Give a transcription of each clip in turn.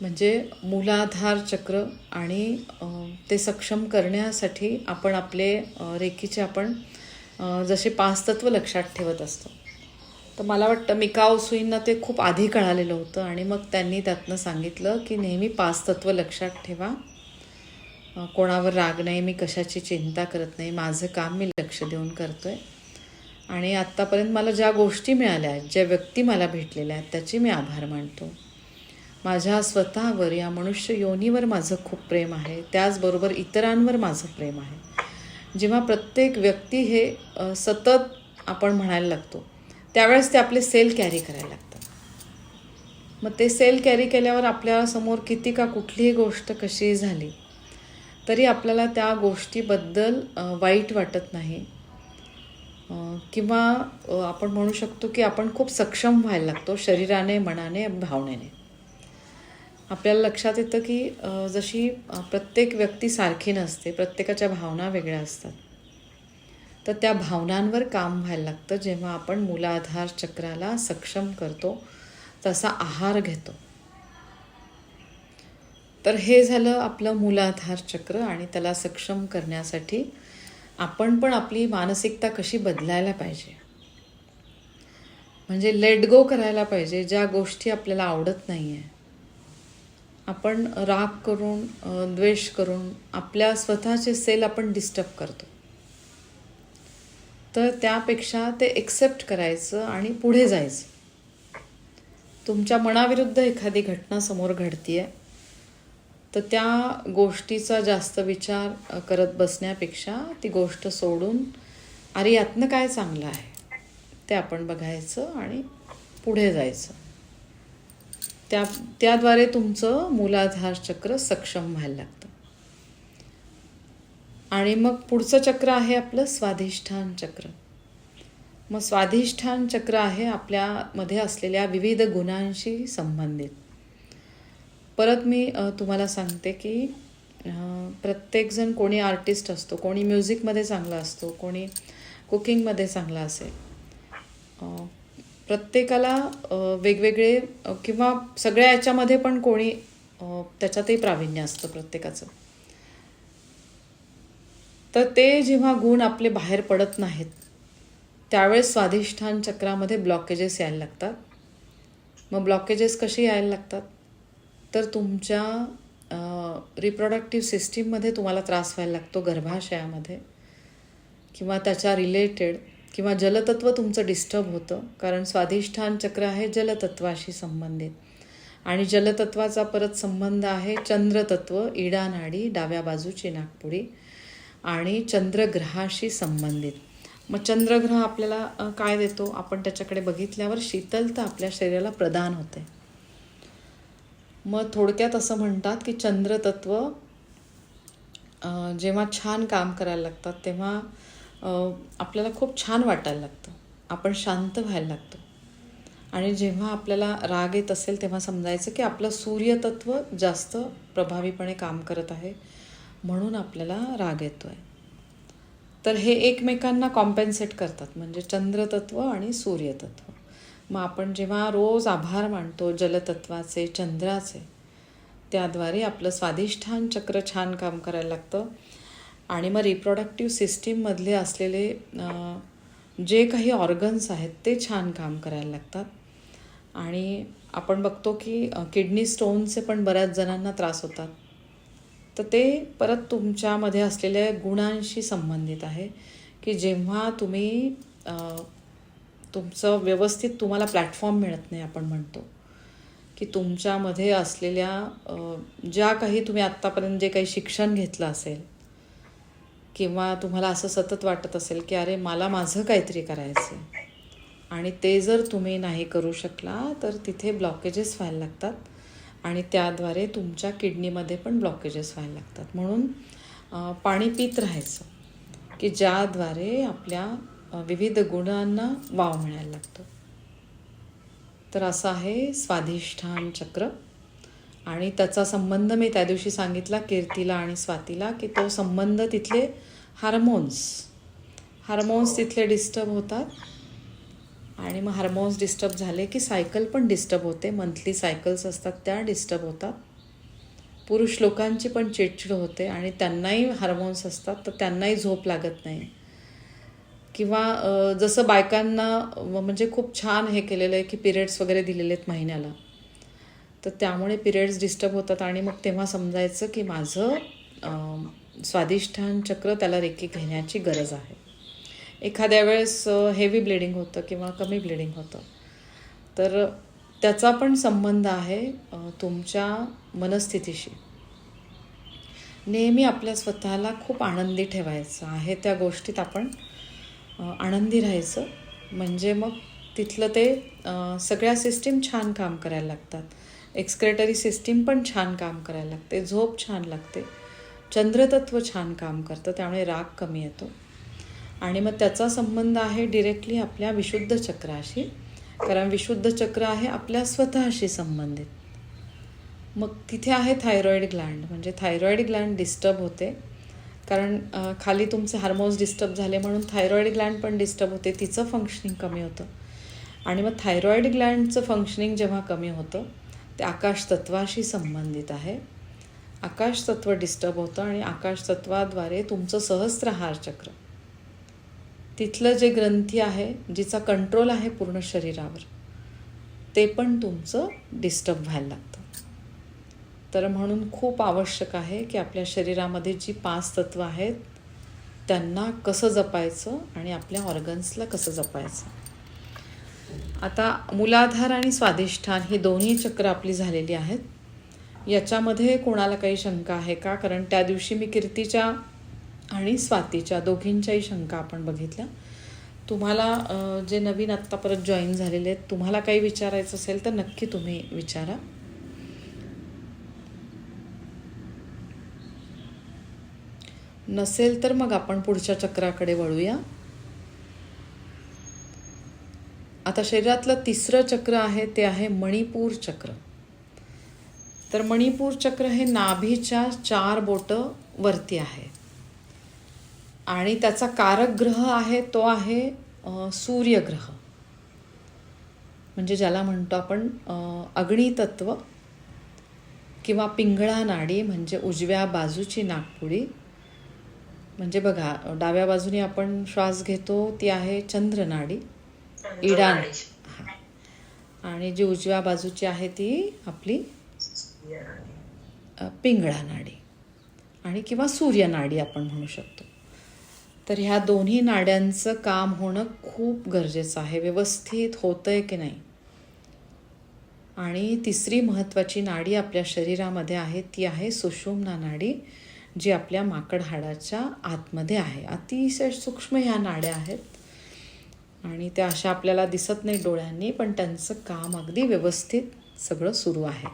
म्हणजे मूलाधार चक्र आणि ते सक्षम करण्यासाठी आपण आपले रेखीचे आपण जसे पाच तत्व लक्षात ठेवत असतो. तर मला वाटतं मिकाओ सुईंना ते खूप आधी कळालेलं होतं आणि मग त्यांनी त्यातनं सांगितलं की नेहमी पाच तत्व लक्षात ठेवा. कोणावर राग नाही मी कशाची चिंता करत नाही माझं काम मी लक्ष देऊन करतो आहे आणि आत्तापर्यंत मला ज्या गोष्टी मिळाल्या आहेत ज्या व्यक्ती मला भेटलेल्या आहेत त्याचे मी आभार मानतो. माझ्या स्वतःवर या मनुष्य योनीवर माझं खूप प्रेम आहे. त्याचबरोबर इतरांवर माझं प्रेम आहे. जेव्हा प्रत्येक व्यक्ती हे सतत आपण म्हणायला लागतो त्यावेळेस ते आपले सेल कॅरी करायला लागतात. मग ते सेल कॅरी केल्यावर आपल्यासमोर किती का कुठलीही गोष्ट कशी झाली तरी आपल्याला त्या गोष्टीबद्दल वाईट वाटत नाही. किंवा आपण म्हणू शकतो की आपण खूप सक्षम व्हायला लागतो शरीराने मनाने भावनेने. आपल्याला लक्षात येतं की जशी प्रत्येक व्यक्ती सारखी नसते प्रत्येकाच्या भावना वेगळ्या असतात. तर त्या भावनांवर काम व्हायला लागतं. जेव्हा आपण मूलाधार चक्राला सक्षम करतो तसा आहार घेतो. तर हे झालं आपलं मूलाधार चक्र आणि त्याला सक्षम करण्यासाठी आपण पण आपली मानसिकता कशी बदलायला पाहिजे. म्हणजे लेट गो करायला पाहिजे. ज्या गोष्टी आपल्याला आवडत नाही आहे आपण राग करून द्वेष करून आपल्या स्वतःचे सेल आपण डिस्टर्ब करतो. तर त्यापेक्षा ते एक्सेप्ट करायचं आणि पुढे जायचं. तुमच्या मनाविरुद्ध एखादी घटना समोर घडतीये तर त्या गोष्टीचा जास्त विचार करत बसण्यापेक्षा ती गोष्ट सोडून अरे यातनं काय चांगलं आहे ते आपण बघायचं आणि पुढे जायचं. त्या त्याद्वारे तुमचं मूलाधार चक्र सक्षम व्हायला लागतं. आणि मग पुढचं चक्र आहे आपलं स्वाधिष्ठान चक्र. मग स्वाधिष्ठान चक्र आहे आपल्यामध्ये असलेल्या विविध गुणांशी संबंधित. परत मी तुम्हाला सांगते की प्रत्येकजण कोणी आर्टिस्ट असतो कोणी म्युझिकमध्ये चांगला असतो कोणी कुकिंगमध्ये चांगला असेल प्रत्येकाला वेगवेगळे किंवा सगळ्या याच्यामध्ये पण कोणी त्याच्यातही प्रावीण्य असतं प्रत्येकाचं. तर ते जेव्हा गुण आपले बाहेर पडत नाहीत त्यावेळेस स्वाधिष्ठान चक्रामध्ये ब्लॉकेजेस यायला लागतात. मग ब्लॉकेजेस कशी यायला लागतात? तर तुमच्या रिप्रोडक्टिव्ह सिस्टीममध्ये तुम्हाला त्रास व्हायला लागतो गर्भाशयामध्ये किंवा त्याच्या रिलेटेड किंवा जलतत्व तुमचं डिस्टर्ब होतं कारण स्वाधिष्ठान चक्र आहे जलतत्वाशी संबंधित. आणि जलतत्वाचा परत संबंध आहे चंद्रतत्व इडानाडी डाव्या बाजूची नागपुडी आणि चंद्रग्रहाशी संबंधित. मग चंद्रग्रह आपल्याला काय देतो? आपण त्याच्याकडे बघितल्यावर शीतलता आपल्या शरीराला प्रदान होते. मग थोडक्यात असं म्हणतात की चंद्रतत्व जेव्हा छान काम करायला लागतात तेव्हा आपल्याला खूप छान वाटायला लागतं. आपण शांत व्हायला लागतो. आणि जेव्हा आपल्याला राग येत असेल तेव्हा समजायचं की आपलं सूर्यतत्व जास्त प्रभावीपणे काम करत आहे म्हणून आपल्याला राग येतो आहे तर हे एकमेकांना कॉम्पेन्सेट करतात म्हणजे चंद्रतत्व आणि सूर्यतत्व. मग आपण जेव्हा रोज आभार मानतो जलतत्वाचे चंद्राचे त्याद्वारे आपलं स्वाधिष्ठान चक्र छान काम करायला लागतं. आणि मग रिप्रोडक्टिव्ह सिस्टीममधले असलेले जे काही ऑर्गन्स आहेत ते छान काम करायला लागतात. आणि आपण बघतो की किडनी स्टोनचे पण बऱ्याच जणांना त्रास होतात. तर ते परत तुमच्यामध्ये असलेल्या गुणांशी संबंधित आहे की जेव्हा तुम्ही तुमचं व्यवस्थित तुम्हाला प्लॅटफॉर्म मिळत नाही आपण म्हणतो की तुमच्यामध्ये असलेल्या ज्या काही तुम्ही आत्तापर्यंत जे काही शिक्षण घेतलं असेल किंवा तुम्हाला असं सतत वाटत असेल की अरे मला माझं काहीतरी करायचं आहे आणि ते जर तुम्ही नाही करू शकला तर तिथे ब्लॉकेजेस व्हायला लागतात. आणि त्याद्वारे तुमच्या किडनीमध्ये पण ब्लॉकेजेस व्हायला लागतात. म्हणून पाणी पित राहायचं की ज्याद्वारे आपल्या विविध गुणांना वाव मिळायला लागतो. तर असं आहे स्वाधिष्ठान चक्र. आणि त्याचा संबंध मी त्या दिवशी सांगितला कीर्तीला आणि स्वातीला की तो संबंध तिथले हार्मोन्स हार्मोन्स तिथले डिस्टर्ब होतात. आणि मग हार्मोन्स डिस्टर्ब झाले की सायकल पण डिस्टर्ब होते. मंथली सायकल्स असतात त्या डिस्टर्ब होतात. पुरुष लोकांची पण चिडचिड होते आणि त्यांनाही हार्मोन्स असतात तर त्यांनाही झोप लागत नाही. किंवा जसं बायकांना म्हणजे खूप छान हे केलेलं आहे की पिरियड्स वगैरे दिलेले आहेत महिन्याला. तर त्यामुळे पिरियड्स डिस्टर्ब होतात आणि मग तेव्हा समजायचं की माझं स्वादिष्ठान चक्र त्याला रेखी घेण्याची गरज आहे. एखाद्या वेळेस हेवी ब्लिडिंग होतं किंवा कमी ब्लिडिंग होतं. तर त्याचा पण संबंध आहे तुमच्या मनस्थितीशी. नेहमी आपल्या स्वतःला खूप आनंदी ठेवायचं आहे त्या गोष्टीत आपण आनंदी राहायचं. म्हणजे मग तिथलं ते सगळ्या सिस्टीम छान काम करायला लागतात. एक्सक्रेटरी सिस्टीम पण छान काम करायला लागते झोप छान लागते चंद्रतत्व छान काम करतं त्यामुळे राग कमी येतो. आणि मग त्याचा संबंध आहे डिरेक्टली आपल्या विशुद्ध चक्राशी कारण विशुद्ध चक्र आहे आपल्या स्वतःशी संबंधित. मग तिथे आहे थायरॉईड ग्लँड म्हणजे थायरॉईड ग्लँड डिस्टर्ब होते. कारण खाली तुमचे हार्मोन्स डिस्टर्ब झाले म्हणून थायरॉईड ग्लँड पण डिस्टर्ब होते तिचं फंक्शनिंग कमी होतं. आणि मग थायरॉईड ग्लँडचं फंक्शनिंग जेव्हा कमी होतं ते आकाश तत्वाशी संबंधित आहे. आकाश तत्व डिस्टर्ब होतं आणि आकाश तत्वाद्वारे तुमचं सहस्त्रहार चक्र. तिथलं जे ग्रंथी आहे जिचा कंट्रोल आहे पूर्ण शरीरावर ते पण तुमचं डिस्टर्ब व्हायला लागतं. तर म्हणून खूप आवश्यक आहे की आपल्या शरीरामध्ये जी पाच तत्वं आहेत त्यांना कसं जपायचं आणि आपल्या ऑर्गन्सला कसं जपायचं. आता मूलाधार आणि स्वादिष्ठान ही दोन्ही चक्र आपली झालेली आहेत. याच्यामध्ये कोणाला काही शंका आहे का? कारण त्या दिवशी मी कीर्तीच्या आणि स्वातीच्या दोघींच्याही शंका आपण बघितल्या. तुम्हाला जे नवीन आत्ता परत जॉईन झालेले आहेत तुम्हाला काही विचारायचं असेल तर नक्की तुम्ही विचारा. नसेल तर मग आपण पुढच्या चक्राकडे वळूया. आता शरीरातलं तिसरं चक्र आहे ते आहे मणिपूर चक्र. तर मणिपूर चक्र हे नाभीच्या चार बोटं वरती आहे. आणि त्याचा कारक ग्रह आहे तो आहे सूर्यग्रह. म्हणजे ज्याला म्हणतो आपण अग्नितत्व किंवा पिंगळा नाडी म्हणजे उजव्या बाजूची नागपुडी. म्हणजे बघा डाव्या बाजूने आपण श्वास घेतो ती आहे चंद्रनाडी. इडान. हा. आणि जी उजव्या बाजूची आहे ती आपली पिंगळा नाडी. आणि किंवा सूर्यनाडी आपण म्हणू शकतो. तर ह्या दोन्ही नाड्यांचं काम होणं खूप गरजेचं आहे. व्यवस्थित होतंय की नाही? आणि तिसरी महत्त्वाची नाडी आपल्या शरीरामध्ये आहे ती आहे सुषुम्ना नाडी जी आपल्या माकड हाडाच्या आतमध्ये आहे. अतिशय सूक्ष्म ह्या नाड्या आहेत. आणि त्या अशा आपल्याला दिसत नाही डोळ्यांनी पण त्यांचं काम अगदी व्यवस्थित सगळं सुरू आहे.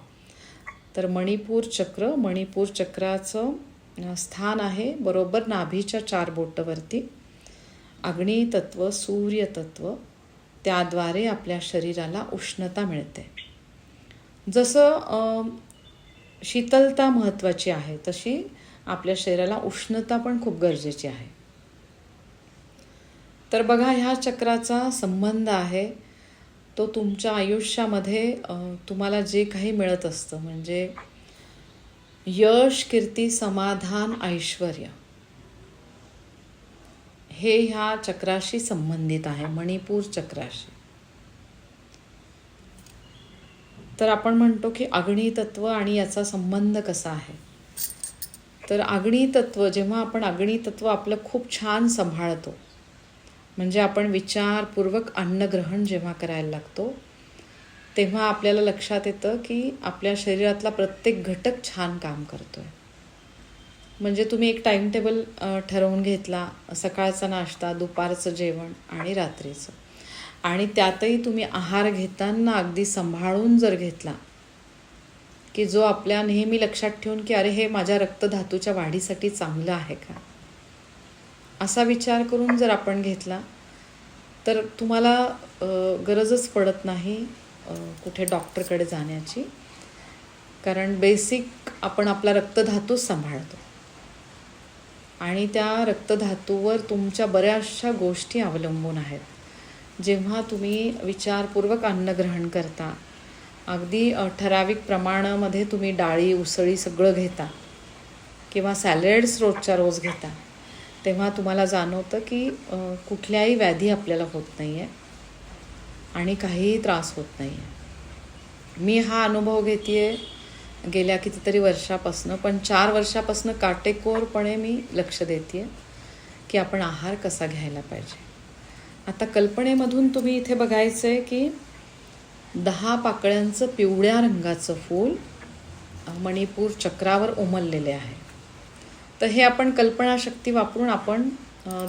तर मणिपूर चक्र मणिपूर चक्राचं स्थान आहे बरोबर नाभीच्या चार बोटवरती. अग्नितत्व सूर्यतत्व त्याद्वारे आपल्या शरीराला उष्णता मिळते. जसं शीतलता महत्त्वाची आहे तशी आपल्या शरीराला उष्णता पण खूप गरजेची आहे. तर बघा ह्या चक्राचा संबंध आहे. तो तुमच्या आयुष्यामध्ये तुम्हाला जे काही मिळत असतं म्हणजे यश कीर्ती समाधान ऐश्वर हे ह्या चक्राशी संबंधित आहे मणिपूर चक्राशी. तर आपण म्हणतो की अग्नितत्व आणि याचा संबंध कसा आहे? तर अग्नितत्व जेव्हा आपण अग्नितत्व आपलं खूप छान सांभाळतो म्हणजे आपण विचारपूर्वक अन्नग्रहण जेव्हा करायला लागतो तेव्हा आपल्याला लक्षात येतं की आपल्या शरीरातला प्रत्येक घटक छान काम करतो आहे म्हणजे तुम्ही एक टाईम टेबल ठरवून घेतला सकाळचा नाश्ता दुपारचं जेवण आणि रात्रीचं. आणि त्यातही तुम्ही आहार घेताना अगदी सांभाळून जर घेतला की जो आपल्या नेहमी लक्षात ठेवून की अरे हे माझ्या रक्तधातूच्या वाढीसाठी चांगलं आहे का? असा विचार करून जर आपण घेतला तर तुम्हाला गरजच पडत नाही कुठे डॉक्टरकडे जाण्याची. कारण बेसिक आपण आपला रक्तधातूच सांभाळतो. आणि त्या रक्तधातूवर तुमच्या बऱ्याचशा गोष्टी अवलंबून आहेत. जेव्हा तुम्ही विचारपूर्वक अन्न ग्रहण करता अगदी ठराविक प्रमाणामध्ये तुम्ही डाळी उसळी सगळं घेता किंवा सॅलेड्स रोजच्या रोज घेता तेव्हा तुम्हाला जाणवतं की कुठल्याही व्याधी आपल्याला होत नाही आहे आणि काहीही त्रास होत नाही आहे मी हा अनुभव घेते आहे गेल्या कितीतरी वर्षापासनं पण चार वर्षापासनं काटेकोरपणे मी लक्ष देते आहे की आपण आहार कसा घ्यायला पाहिजे. आता कल्पनेमधून तुम्ही इथे बघायचं आहे की दहा पाकळ्यांचं पिवळ्या रंगाचं फूल मणिपूर चक्रावर उमललेले आहे. तर हे आपण कल्पनाशक्ती वापरून आपण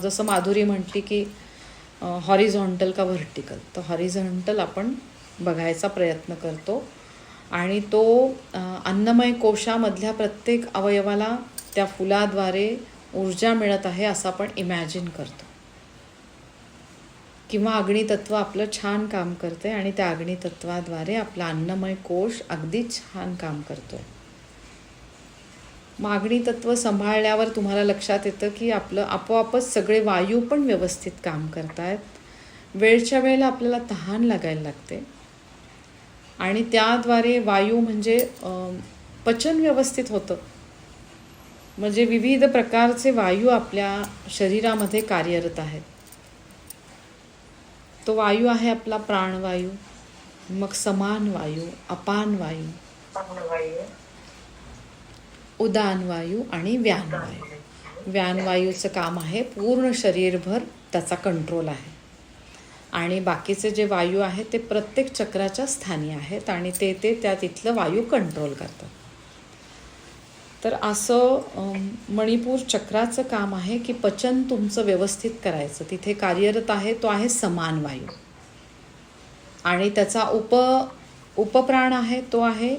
जसं माधुरी म्हटली की हॉरिझॉन्टल का व्हर्टिकल तर हॉरिझॉन्टल आपण बघायचा प्रयत्न करतो. आणि तो अन्नमय कोशामधल्या प्रत्येक अवयवाला त्या फुलाद्वारे ऊर्जा मिळत आहे असं आपण इमॅजिन करतो. किंवा अग्नितत्व आपलं छान काम करते आणि त्या अग्नितत्वाद्वारे आपला अन्नमय कोश अगदी छान काम करतो आहे मागणी तत्व सांभाळल्यावर तुम्हाला लक्षात येतं की आपलं आपोआपच सगळे वायू पण व्यवस्थित काम करतायत. वेळच्या वेळेला आपल्याला तहान लागायला लागते. आणि त्याद्वारे वायू म्हणजे पचन व्यवस्थित होतं. म्हणजे विविध प्रकारचे वायू आपल्या शरीरामध्ये कार्यरत आहेत. तो वायू आहे आपला प्राणवायू मग समान वायू. अपान वायू. उदान वायू आणि व्यानवायू. व्यानवायूचं काम आहे पूर्ण शरीरभर त्याचा कंट्रोल आहे. आणि बाकीचे जे वायू आहेत ते प्रत्येक चक्राच्या स्थानी आहेत आणि ते ते त्या तिथलं वायू कंट्रोल करतात. तर असं मणिपूर चक्राचं काम आहे की पचन तुमचं व्यवस्थित करायचं. तिथे कार्यरत आहे तो आहे समान वायू. आणि त्याचा उप उपप्राण आहे तो आहे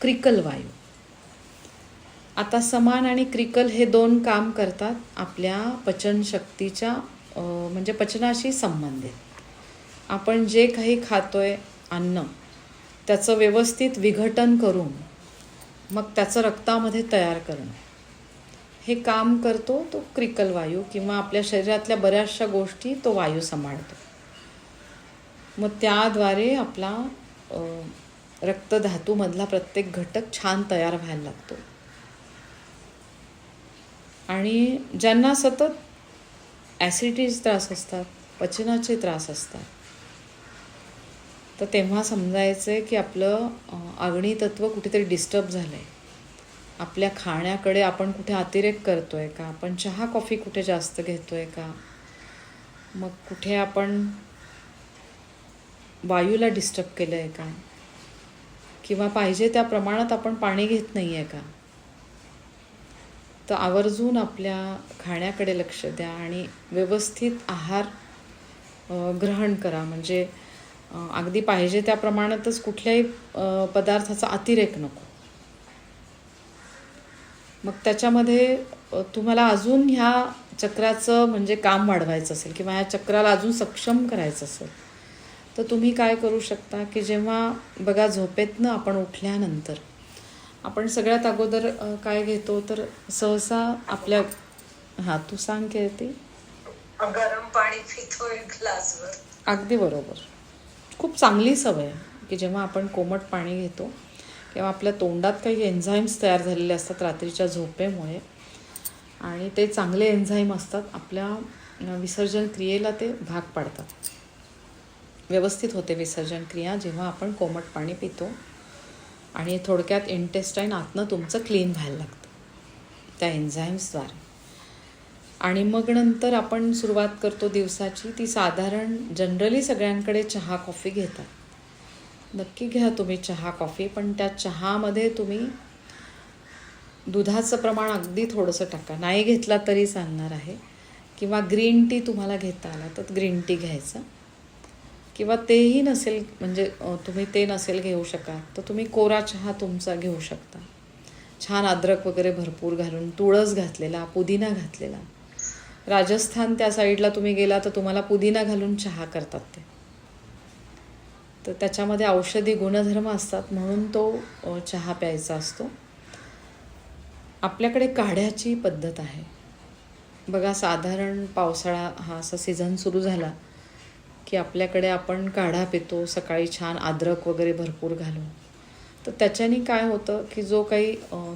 क्रिकल वायू. आता समान आणि क्रिकल हे दोन काम करतात आपल्या पचनशक्तीच्या म्हणजे पचनाशी संबंधित. आपण जे काही खातो आहे अन्न त्याचं व्यवस्थित विघटन करून मग त्याचं रक्तामध्ये तयार करणं. हे काम करतो तो क्रिकल वायू किंवा आपल्या शरीरातल्या बऱ्याचशा गोष्टी तो वायू सांभाळतो. मग त्याद्वारे आपला रक्तधातूमधला प्रत्येक घटक छान तयार व्हायला लागतो. आणि ज्यांना सतत ॲसिडिटीचे त्रास असतात पचनाचे त्रास असतात तर तेव्हा समजायचं आहे की आपलं अग्नितत्व कुठेतरी डिस्टर्ब झालं आहे आपल्या खाण्याकडे आपण कुठे अतिरेक करतो आहे का? आपण चहा कॉफी कुठे जास्त घेतो आहे का? मग कुठे आपण वायूला डिस्टर्ब केलं आहे का? किंवा पाहिजे त्या प्रमाणात आपण पाणी घेत नाही आहे का? तर आवर्जून आपल्या खाण्याकडे लक्ष द्या आणि व्यवस्थित आहार ग्रहण करा. म्हणजे अगदी पाहिजे त्या प्रमाणातच कुठल्याही पदार्थाचा अतिरेक नको. मग त्याच्यामध्ये तुम्हाला अजून ह्या चक्राचं म्हणजे काम वाढवायचं असेल किंवा ह्या चक्राला अजून सक्षम करायचं असेल तर तुम्ही काय करू शकता की जेव्हा बघा झोपेतनं आपण उठल्यानंतर आपण सगळ्यात अगोदर काय घेतो तर सहसा आपल्या हां तू सांग की ती गरम पाणी पितोय ग्लासवर अगदी बरोबर. खूप चांगली सवय आहे की जेव्हा आपण कोमट पाणी घेतो तेव्हा आपल्या तोंडात काही एन्झाईम्स तयार झालेले असतात रात्रीच्या झोपेमुळे. आणि ते चांगले एन्झाईम असतात आपल्या विसर्जन क्रियेला ते भाग पाडतात. व्यवस्थित होते विसर्जन क्रिया जेव्हा आपण कोमट पाणी पितो. आणि थोडक्यात इंटेस्टाईन आतनं तुमचं क्लीन व्हायला लागतं. त्या एन्झाईम्सद्वारे आणि मग नंतर आपण सुरुवात करतो दिवसाची ती साधारण जनरली सगळ्यांकडे चहा कॉफी घेतात. नक्की घ्या तुम्ही चहा कॉफी पण त्या चहामध्ये तुम्ही दुधाचं प्रमाण अगदी थोडंसं टाका. नाही घेतला तरी चालणार आहे. किंवा ग्रीन टी तुम्हाला घेता आला तर ग्रीन टी घ्यायचं. किंवा तेही नसेल म्हणजे तुम्ही ते नसेल घेऊ शका तर तुम्ही कोरा चहा तुमचा घेऊ शकता. छान अद्रक वगैरे भरपूर घालून तुळस घातलेला पुदिना घातलेला. राजस्थान त्या साईडला तुम्ही गेला तर तुम्हाला पुदिना घालून चहा करतात ते. तर त्याच्यामध्ये औषधी गुणधर्म असतात म्हणून तो चहा प्यायचा असतो. आपल्याकडे काढ्याची पद्धत आहे. बघा साधारण पावसाळा हा असा सीझन सुरू झाला की आपल्याकडे आपण काढा पितो सकाळी छान अद्रक वगैरे भरपूर घालून. तर त्याच्याने काय होतं की जो काही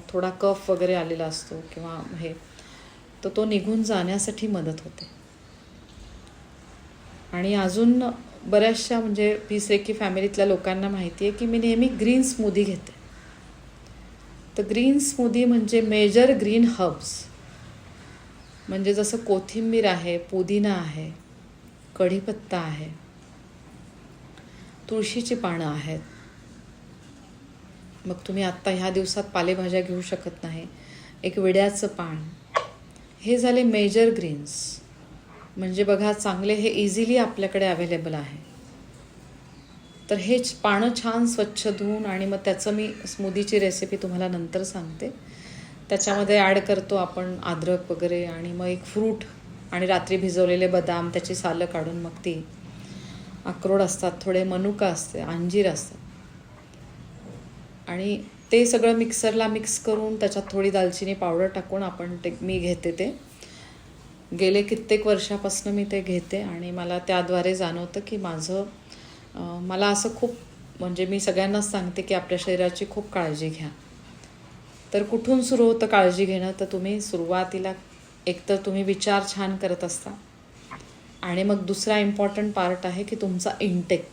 थोडा कफ वगैरे आलेला असतो किंवा हे तर तो निघून जाण्यासाठी मदत होते. आणि अजून बऱ्याचशा म्हणजे पीस रेकी फॅमिलीतल्या लोकांना माहिती आहे की मी नेहमी ग्रीन स्मूदी घेते. तर ग्रीन स्मूदी म्हणजे मेजर ग्रीन हर्ब्स. म्हणजे जसं कोथिंबीर आहे पुदिना आहे कढीपत्ता आहे. तुळशीची पानं आहेत. मग तुम्ही आत्ता ह्या दिवसात पालेभाज्या घेऊ शकत नाही. एक विड्याचं पान. हे झाले मेजर ग्रीन्स म्हणजे बघा चांगले हे इझिली आपल्याकडे अवेलेबल आहे. तर हे पानं छान स्वच्छ धुवून आणि मग त्याचं मी स्मूदीची रेसिपी तुम्हाला नंतर सांगते. त्याच्यामध्ये ॲड करतो आपण अद्रक वगैरे आणि मग एक फ्रूट आणि रात्री भिजवलेले बदाम त्याची सालं काढून मग ती अक्रोड असतात थोडे मनुका असते अंजीर असतात आणि ते सगळं मिक्सरला मिक्स करून त्याच्यात थोडी दालचिनी पावडर टाकून आपण ते मी घेते ते. गेले कित्येक वर्षापासून मी ते घेते आणि मला त्याद्वारे जाणवतं की माझं मला असं खूप म्हणजे मी सगळ्यांनाच सांगते की आपल्या शरीराची खूप काळजी घ्या. तर कुठून सुरू होतं काळजी घेणं? तर तुम्ही सुरुवातीला एकतर तुम्ही विचार छान करत असता. आणि मग दुसरा इम्पॉर्टंट पार्ट आहे की तुमचा intake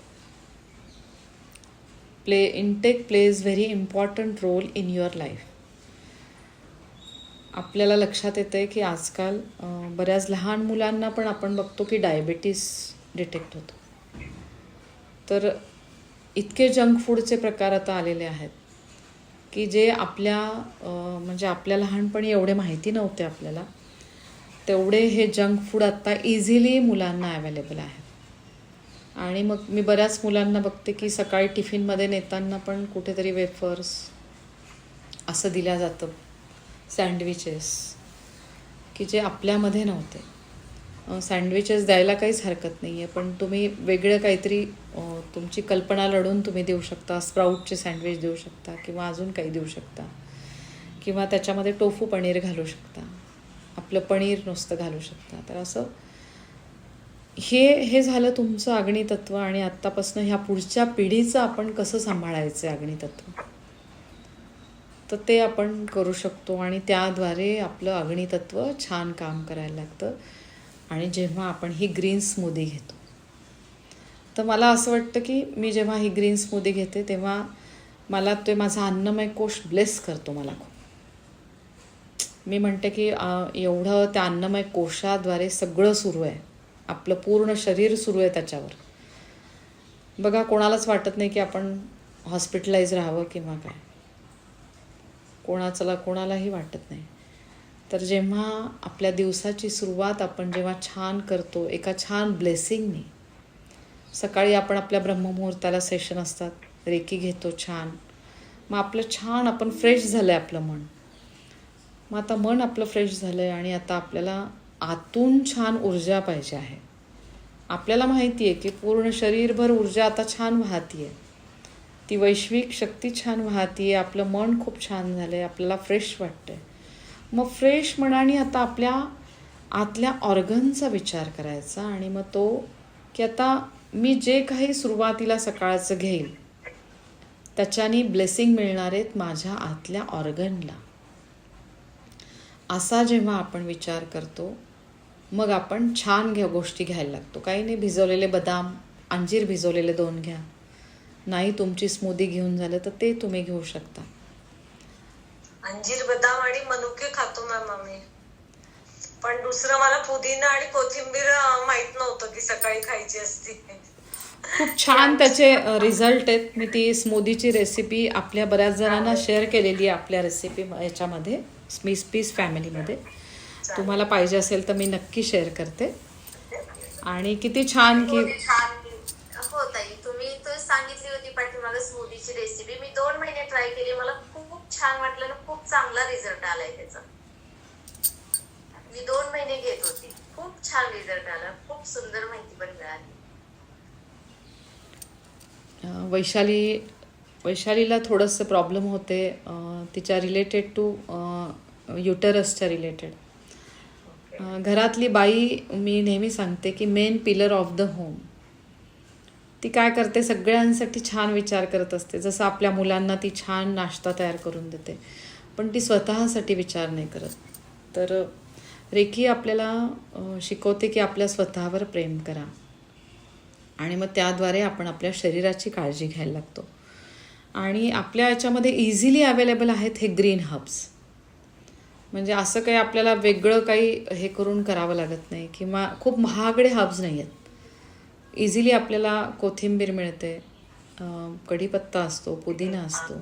play intake plays very important role in your life आपल्याला लक्षात येतं आहे की आजकाल बऱ्याच लहान मुलांना पण आपण बघतो की डायबिटीस डिटेक्ट होतो. तर इतके जंक फूडचे प्रकार आता आलेले आहेत की जे आपल्या म्हणजे आपल्या लहानपणी एवढे माहिती नव्हते आपल्याला. तेवढे हे जंक फूड आत्ता इझिली मुलांना अवेलेबल आहे. आणि मग मी बऱ्याच मुलांना बघते की सकाळी टिफिनमध्ये नेताना पण कुठेतरी वेफर्स असं दिल्या जातं. सँडविचेस की जे आपल्यामध्ये नव्हते. सँडविचेस द्यायला काहीच हरकत नाही आहे पण तुम्ही वेगळं काहीतरी तुमची कल्पना लढून तुम्ही देऊ शकता स्प्राऊटचे सँडविच देऊ शकता किंवा अजून काही देऊ शकता. किंवा त्याच्यामध्ये टोफू पनीर घालू शकता. आपलं पनीर नुसतं घालू शकता. तर असं हे हे झालं तुमचं अग्नितत्व आणि आत्तापासून ह्या पुढच्या पिढीचं आपण कसं सांभाळायचं आहे अग्नितत्व? तर ते आपण करू शकतो आणि त्याद्वारे आपलं अग्नितत्व छान काम करायला लागतं. आणि जेव्हा आपण ही ग्रीन स्मूदी घेतो. तर मला असं वाटतं की मी जेव्हा ही ग्रीन स्मूदी घेते तेव्हा मला ते माझा अन्नमय कोश ब्लेस करतो मला खूप. मी म्हणते की एवढं त्या अन्नमय कोशाद्वारे सगळं सुरू आहे. आपलं पूर्ण शरीर सुरू आहे त्याच्यावर. बघा कोणालाच वाटत नाही की आपण हॉस्पिटलाइज राहावं किंवा काय. कोणाचला कोणालाही वाटत नाही. तर जेव्हा आपल्या दिवसाची सुरुवात आपण जेव्हा छान करतो एका छान ब्लेसिंगनी सकाळी आपण आपल्या ब्रह्ममुहूर्ताला सेशन असतात रेकी घेतो छान. मग आपलं छान आपण फ्रेश झालं आहे आपलं मन. मग आता मन आपलं फ्रेश झालं आहे आणि आता आपल्याला आतून छान ऊर्जा पाहिजे आहे. आपल्याला माहिती आहे की पूर्ण शरीरभर ऊर्जा आता छान वाहती आहे ती वैश्विक शक्ती छान वाहती आहे आपलं मन खूप छान झालं आहे आपल्याला फ्रेश वाटतं आहे मग फ्रेश मनाने आता आपल्या आतल्या ऑर्गनचा विचार करायचा आणि मग तो की आता मी जे काही सुरुवातीला सकाळचं घेईल त्याच्याने ब्लेसिंग मिळणार आहेत माझ्या आतल्या ऑर्गनला असा जेव्हा आपण विचार करतो मग आपण छान घ्या गोष्टी घ्यायला लागतो. काही नाही भिजवलेले बदाम अंजीर भिजवलेले दोन घ्या. नाही तुमची स्मूदी घेऊन झालं तर ते तुम्ही घेऊ शकता. अंजीर बदाम आणि मनुके खातो मॅम आम्ही. पण दुसरं मला पुदिना आणि कोथिंबीर माहीत नव्हतं की सकाळी खायची असती. खूप छान त्याचे रिझल्ट आहेत. मी ती स्मूदीची रेसिपी आपल्या बऱ्याच जणांना शेअर केलेली आहे आपल्या रेसिपी याच्यामध्ये. स्मिस पीस फॅमिलीमध्ये तुम्हाला पाहिजे असेल तर मी नक्की शेअर करते. आणि किती छान की हो ताई तुम्ही तर सांगितली होती पाठीमागे स्मूदीची रेसिपी मी दोन महिने ट्राय केली. मला खूप छान वाटलं आणि खूप चांगला रिझल्ट आलाय त्याचा. मी दोन महिने घेत होती. खूप छान रिझल्ट आला. खूप सुंदर माहिती पण मिळाली. वैशाली वैशालीला थोडंसं प्रॉब्लेम होते. तिच्या रिलेटेड टू युटरसच्या रिलेटेड घरातली बाई मी नेहमी सांगते की main pillar of the home ती काय करते? सगळ्यांसाठी छान विचार करत असते. जसं आपल्या मुलांना ती छान नाश्ता तयार करून देते. पण ती स्वतःसाठी विचार नाही करत. तर रेकी आपल्याला शिकवते की आपल्या स्वतःवर प्रेम करा. आणि मग त्याद्वारे आपण आपल्या शरीराची काळजी घ्यायला लागतो. आणि आपल्या याच्यामध्ये इझिली अवेलेबल आहेत हे ग्रीन हब्स म्हणजे असं काही आपल्याला वेगळं काही हे करून करावं लागत नाही किंवा खूप महागडे हब्स नाही आहेत. इझिली आपल्याला कोथिंबीर मिळते कढीपत्ता असतो पुदिना असतो.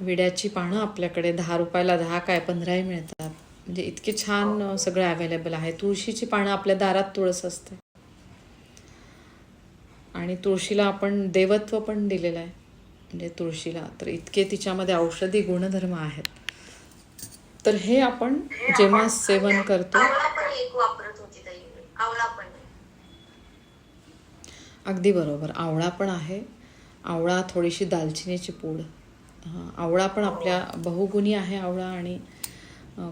विड्याची पानं आपल्याकडे दहा रुपयाला दहा काय पंधराही मिळतात. म्हणजे इतके छान सगळं अवेलेबल आहे. तुळशीची पानं आपल्या दारात तुळस असते. आणि तुळशीला आपण देवत्व पण दिलेलं आहे. म्हणजे तुळशीला. तर इतके तिच्यामध्ये औषधी गुणधर्म आहेत. तर हे आपण जेव्हा सेवन करतो. अगदी बरोबर. आवळा पण आहे. आवळा थोडीशी दालचिनीची पूड. हां आवळा पण आपल्या बहुगुणी आहे आवळा आणि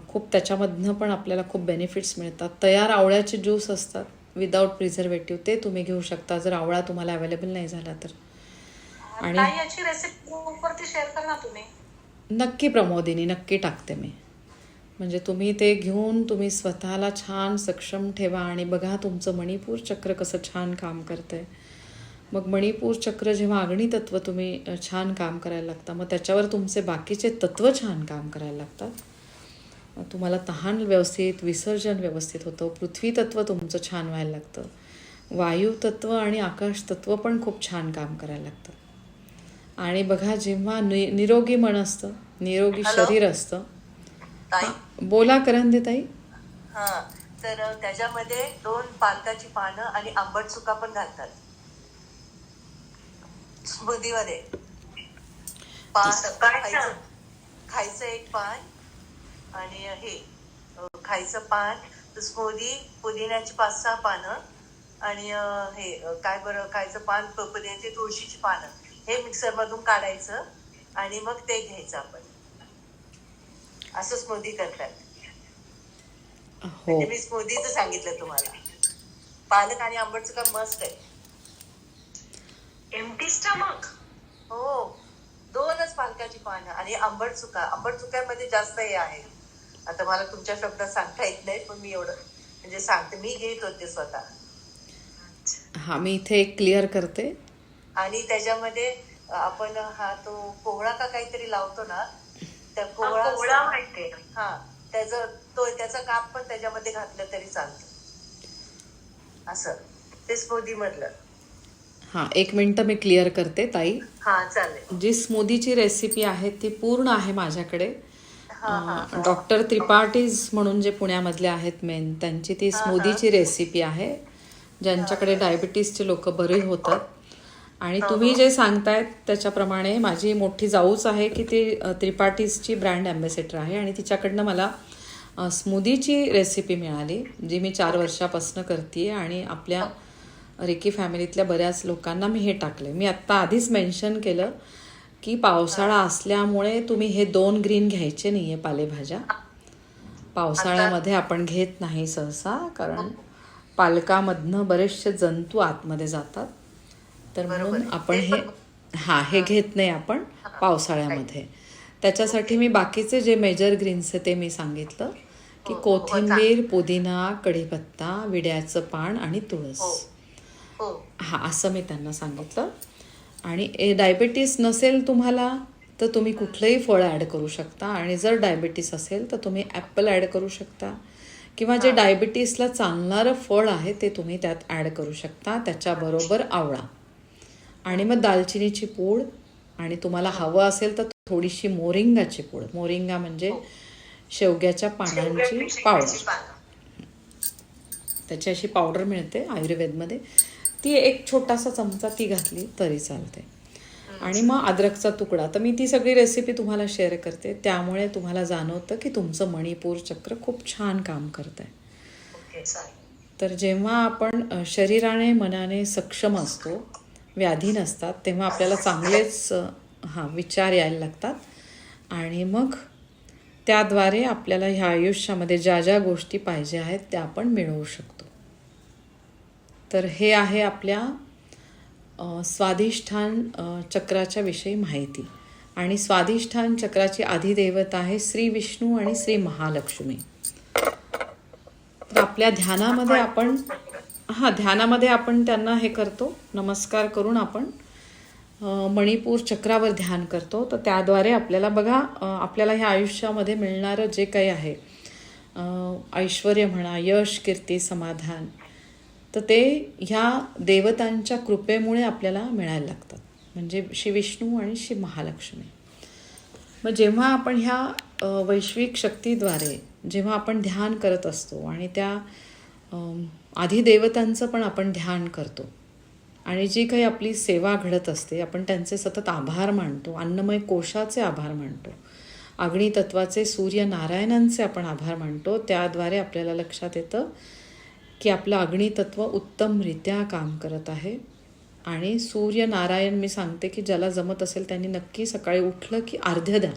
खूप त्याच्यामधनं पण आपल्याला खूप बेनिफिट्स मिळतात. तयार आवळ्याचे ज्यूस असतात. विदाऊट प्रिझर्वेटिव्ह ते तुम्ही घेऊ शकता. जर आवळा तुम्हाला अवेलेबल नाही झाला तर. आणि ताई याची रेसिपी ग्रुपवरती शेअर कर ना तुम्ही? नक्की प्रमोदिनी नक्की टाकते मी. म्हणजे तुम्ही ते घेऊन तुम्ही स्वतःला छान सक्षम ठेवा आणि बघा तुमचं मणिपूर चक्र कसं छान काम करतंय. मग मणिपूर चक्र जेव्हा अग्नी तत्व तुम्ही अ, छान काम करायला लागता मग त्याच्यावर तुमचे बाकीचे तत्व छान काम करायला लागतात. अ, तुम्हाला तहान व्यवस्थित विसर्जन व्यवस्थित होतं पृथ्वी तत्व तुमचं छान व्हायला लागतं. वायू तत्व आणि आकाश तत्व पण खूप छान काम करायला लागतं. आणि बघा जेव्हा नि निरोगी मन असतं निरोगी? शरीर असतं. ताई. बोला करंदे ताई. हा तर त्याच्यामध्ये दोन पालकाची पानं आणि आंबट चुका पण घालतात. स्मूदीमध्ये. पान सकाळचं? खायचं खायचं एक पान आणि हे खायचं पान स्मूदी पुदिन्याची पाच सहा पानं आणि हे काय बरं खायचं पान पुदिन्याची तुळशीची पानं. हे मिक्सर मधून काढायचं आणि मग ते घ्यायचं आपण. असं स्मूदी करतात. हो. म्हणजे मी स्मूदीचं सांगितलं तुम्हाला. पालक आणि आंबट चुका मस्त आहे. एमटी स्टमक हो. दोनच पालकाची पानं आणि आंबट चुका आंबट चुक्यामध्ये जास्त हे आहे. आता मला तुमच्या शब्दात सांगता येत नाही पण मी एवढं म्हणजे सांगते. मी घेत होते स्वतः. हा मी इथे एक क्लिअर करते. आणि त्याच्यामध्ये आपण हा तो कोहळा का काहीतरी लावतो ना त्या कोहळा कोवळा माहितीये हा त्याचं तो त्याचा काप पण त्याच्यामध्ये घातलं तरी चालतं. असं ते स्मूदी मधलं. हा एक मिनटं मी क्लिअर करते ताई. हा चालेल. जी स्मूदीची रेसिपी आहे ती पूर्ण आहे माझ्याकडे. हा हा डॉक्टर त्रिपाठीज म्हणून जे पुण्यामधले आहेत मेन त्यांची ती स्मूदीची रेसिपी आहे. ज्यांच्याकडे डायबिटीसचे लोक बरे होतात. आणि तुम्ही जे सांगतायत त्याच्याप्रमाणे माझी मोठी जाऊच आहे की ती त्रिपाठीजची ब्रँड अँबॅसेडर आहे आणि तिच्याकडनं मला स्मूदीची रेसिपी मिळाली जी मी चार वर्षापासून करते आणि आपल्या रेकी फॅमिलीतल्या बऱ्याच लोकांना मी हे टाकले मी आत्ता आधीच मेन्शन केलं की पावसाळा असल्यामुळे तुम्ही हे दोन ग्रीन घ्यायचे नाहीये पालेभाज्या. पावसाळ्यामध्ये आपण घेत नाही सहसा कारण पालकामधनं बरेचसे जंतू आतमध्ये जातात. तर म्हणून आपण हे हा हे घेत नाही आपण पावसाळ्यामध्ये. त्याच्यासाठी मी बाकीचे जे मेजर ग्रीन्स आहे ते मी सांगितलं की कोथिंबीर पुदिना कढीपत्ता विड्याचं पान आणि तुळस. हो. हा. असं मी त्यांना सांगितलं. आणि ए डायबिटीस नसेल तुम्हाला तर तुम्ही कुठलंही फळ ॲड करू शकता. आणि जर डायबिटीस असेल तर तुम्ही ॲपल ॲड करू शकता. किंवा जे डायबिटीसला चालणारं फळ आहे ते तुम्ही त्यात ॲड करू शकता. त्याच्याबरोबर आवळा. आणि मग दालचिनीची पूड आणि तुम्हाला हवं असेल तर थोडीशी मोरिंगाची पूड. मोरिंगा म्हणजे शेवग्याच्या पानांची पावडर. त्याची अशी पावडर मिळते आयुर्वेदमध्ये. ती एक छोटासा चमचा ती घातली तरी चालते. आणि मग अद्रकचा तुकडा. तर मी ती सगळी रेसिपी तुम्हाला शेअर करते. त्यामुळे तुम्हाला जाणवतं की तुमचं मणिपूर चक्र खूप छान काम करत आहे तर जेव्हा आपण शरीराने मनाने सक्षम असतो व्याधी नसतात तेव्हा आपल्याला चांगलेच हा हां विचार यायला लागतात. आणि मग त्याद्वारे आपल्याला ह्या आयुष्यामध्ये ज्या ज्या गोष्टी पाहिजे आहेत त्या आपण मिळवू शकतो. तर हे आहे आपल्या स्वाधिष्ठान चक्राच्या विषयी माहिती. आणि स्वाधिष्ठान चक्राची अधिदेवता आहे श्री विष्णू आणि श्री महालक्ष्मी. तर आपल्या ध्यानामध्ये आपण हां ध्यानामध्ये आपण त्यांना हे करतो. नमस्कार करून आपण मणिपूर चक्रावर ध्यान करतो. तर त्याद्वारे आपल्याला बघा आपल्याला ह्या आयुष्यामध्ये मिळणारं जे काही आहे ऐश्वर म्हणा यश कीर्ती समाधान तर ते ह्या देवतांच्या कृपेमुळे आपल्याला मिळायला लागतात. म्हणजे श्री विष्णू आणि श्री महालक्ष्मी. मग जेव्हा आपण ह्या वैश्विक शक्तीद्वारे जेव्हा आपण ध्यान करत असतो आणि त्या आधी देवतांचं पण आपण ध्यान करतो. आणि जी काही आपली सेवा घडत असते आपण त्यांचे सतत आभार मानतो अन्नमय कोशाचे आभार मानतो. अग्नितत्वाचे सूर्यनारायणांचे आपण आभार मानतो. त्याद्वारे आपल्याला लक्षात येतं की आपलं अग्नितत्व उत्तमरित्या काम करत आहे. आणि सूर्यनारायण मी सांगते की ज्याला जमत असेल त्यांनी नक्की सकाळी उठलं की अर्ध्य द्या.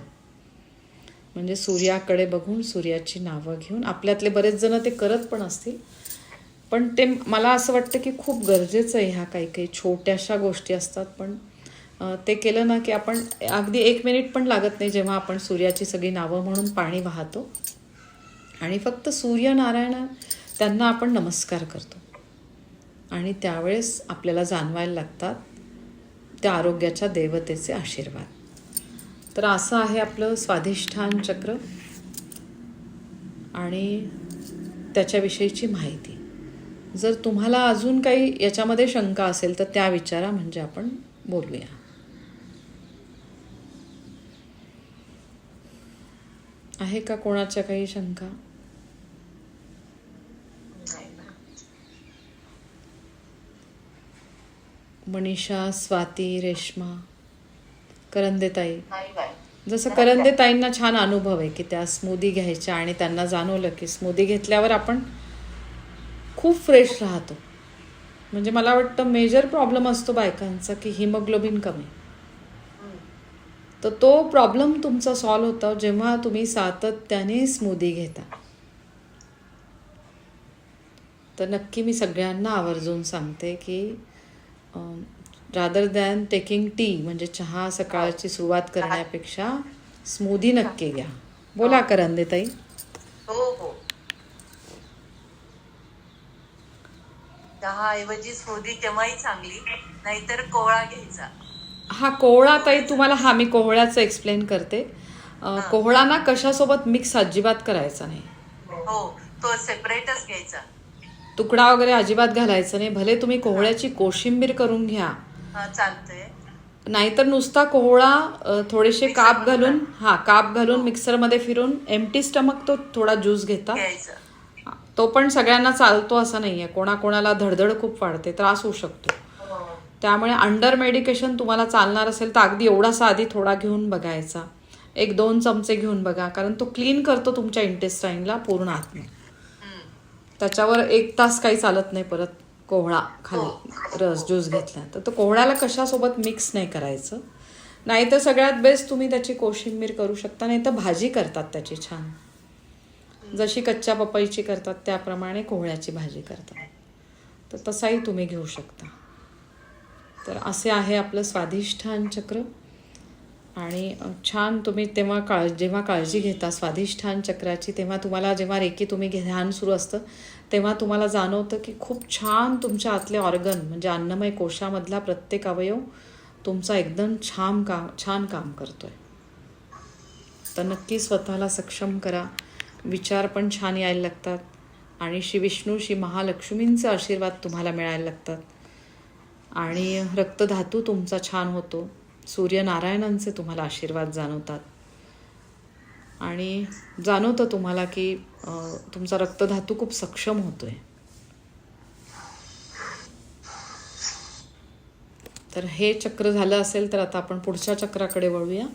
म्हणजे सूर्याकडे बघून सूर्याची नावं घेऊन आपल्यातले बरेच जण ते करत पण असतील पण ते मला असं वाटतं की खूप गरजेचं आहे ह्या काही काही छोट्याशा गोष्टी असतात पण ते केलं ना की आपण अगदी एक मिनिट पण लागत नाही जेव्हा आपण सूर्याची सगळी नावं म्हणून पाणी वाहतो. आणि फक्त सूर्यनारायण त्यांना आपण नमस्कार करतो. आणि त्यावेळेस आपल्याला जाणवायला लागतात त्या आरोग्याच्या देवतेचे आशीर्वाद. तर असं आहे आपलं स्वाधिष्ठान चक्र. आणि त्याच्याविषयीची माहिती. जर तुम्हाला अजून काही याच्यामध्ये शंका असेल तर त्या विचारा म्हणजे आपण बोलूया. आहे का कोणाच्या काही शंका? मनीषा स्वाती रेश्मा करंदेताई. जसं करंदेताईंना छान अनुभव आहे की त्या स्मूदी घ्यायच्या आणि त्यांना जाणवलं की स्मूदी घेतल्यावर आपण खूप फ्रेश राहतो. म्हणजे मला वाटतं मेजर प्रॉब्लेम असतो बायकांचा की हिमोग्लोबिन कमी. तर तो प्रॉब्लेम तुमचा सॉल्व होता जेव्हा तुम्ही सातत्याने स्मूदी घेता. तर नक्की मी सगळ्यांना आवर्जून सांगते की रादर दॅन टेकिंग टी म्हणजे चहा सकाळची सुरुवात करण्यापेक्षा स्मूदी नक्की घ्या. बोला करंदे ताई हो हो. दहा ऐवजी स्मूदी केव्हाही चांगली नाहीतर कोवळा घ्यायचा. हा कोहळा ताई तुम्हाला हा मी कोहळ्याचं एक्सप्लेन करते. कोहळा ना कशासोबत मिक्स अजिबात करायचा नाही. हो तो सेपरेटच घ्यायचा. तुकडा वगैरे अजिबात घालायचा नाही. भले तुम्ही कोहळ्याची कोशिंबीर करून घ्या. हा चालतंय. नाहीतर नुसता कोहळा थोडेसे काप घालून हा काप घालून मिक्सरमध्ये फिरून एमटी स्टमक तो थोडा ज्यूस घेता तो पण सगळ्यांना चालतो असा नाहीये. कोणाकोणाला धडधड खूप वाढते त्रास होऊ शकतो. हो. त्यामुळे अंडर मेडिकेशन तुम्हाला चालणार असेल तर अगदी एवढासा आधी थोडा घेऊन बघायचा. एक दोन चमचे घेऊन बघा कारण तो क्लीन करतो तुमच्या इंटेस्टाईनला पूर्ण आत्मा हम्म. त्याच्यावर एक तास काही चालत नाही परत कोहळा खाली. रस ज्यूस घेतला तर तो कोहळ्याला कशासोबत मिक्स नाही करायचं. नाही तर सगळ्यात बेस्ट तुम्ही त्याची कोशिंबीर करू शकता नाही तर भाजी करतात त्याची छान. जशी कच्च्या पपईची करतात त्याप्रमाणे कोहळ्याची भाजी करतात. तर तसाही तुम्ही घेऊ शकता. तर असे आहे आपलं स्वाधिष्ठान चक्र. आणि छान तुम्ही तेव्हा काळ जेव्हा काळजी घेता स्वाधिष्ठान चक्राची तेव्हा तुम्हाला जेव्हा रेकी तुम्ही घे- ध्यान सुरू असतं तेव्हा तुम्हाला जाणवतं की खूप छान तुमच्या आतले ऑर्गन म्हणजे अन्नमय कोशामधला प्रत्येक अवयव तुमचा एकदम छान काम छान काम करतो आहे तर नक्की स्वतःला सक्षम करा. विचार पण छान यायला लागतात. आणि श्री विष्णू श्री महालक्ष्मींचे आशीर्वाद तुम्हाला मिळायला लागतात. आणि रक्तधातू तुमचा छान होतो. सूर्यनारायणांचे तुम्हाला आशीर्वाद जाणवतात. आणि जाणवतं तुम्हाला की तुमचा रक्तधातू खूप सक्षम होतो आहे तर हे चक्र झालं असेल तर आता आपण पुढच्या चक्राकडे वळूया.